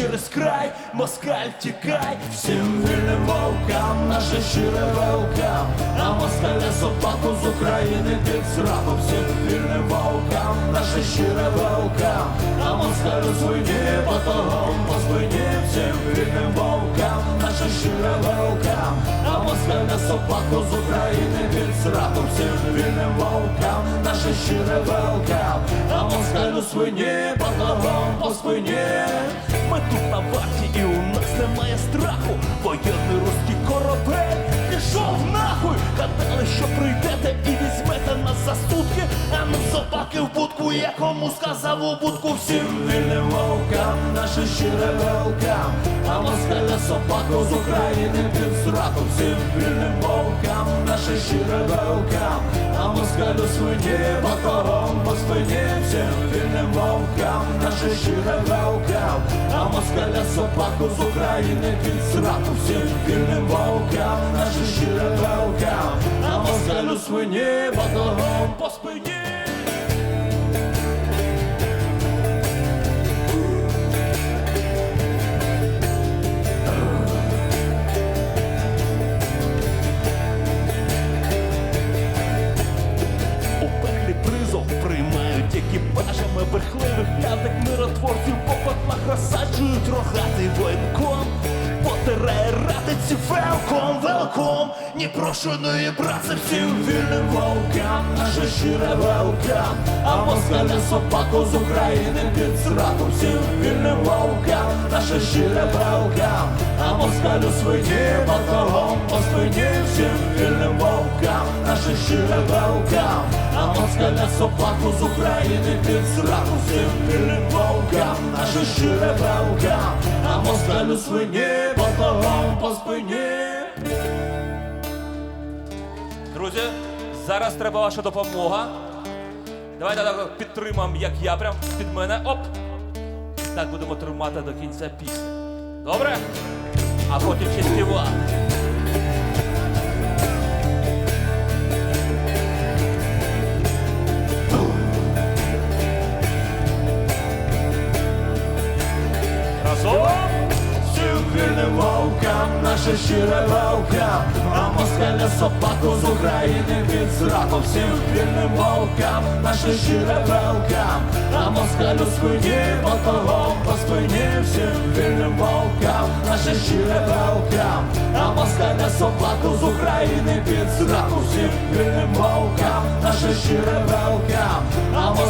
через край, москаль тікай, всім вільним вовкам, наше щире велкам, а москаля собаку з України під зраком, всім вільним вовкам, наше щире велкам, а москалю свині потогом по спині, всім вільним вовкам, наше щире велкам, а собаку з України під зраком, всім вільним вовкам, наше щире велкам, а москалю свині батогом по спині. Ми тут на варті і у нас немає страху. Воєнний русський корабель пішов нахуй. Гадали, що прийдете і візьмете нас за сутки, а ми собаки в будку, якому сказав у будку всім вільним вовкам, наше щире велкам, москаля собаку з України. Під зраком, всім вільним вовкам, наше щире велкам, а москалю свині батогом по спині, всім вільним вовкам, наше щире велкам, а москаля собаку з України. Під зраком, всім вільним вовкам, наше щире велкам, а москалю свині батогом по спині. Екіпажами брехливих п'ятих миротворців по котлах розсаджують рогатий воєнком. Потирає ратиці велком, велком, непрошеної праці всім вільним вовкам, наше щире велкам, а москаля собаку з України під зраком, всім вільним вовкам, наше щире велкам, а москалю свині батогом. По спині, всім вільним вовкам, наше щире велкам, москаля собаку з України під зраком, всім вільним вовкам, наше щире велкам, а москалю свині батогом по спині. Друзі, зараз треба ваша допомога. Давайте так підтримаємо, як я, прям під мене. Оп! Так будемо тримати до кінця пісні. Добре? А потім ще співати. Наше щире вовкам, а москаля собаку з України. Під зраком, всім вільним вовкам, наше щире вовкам, а москалю свині батогом по спині, всім вільним вовкам, наше щире вовкам, а москаля собаку з України. Під зраком, всім вільним вовкам, наше щире вовкам, а собаку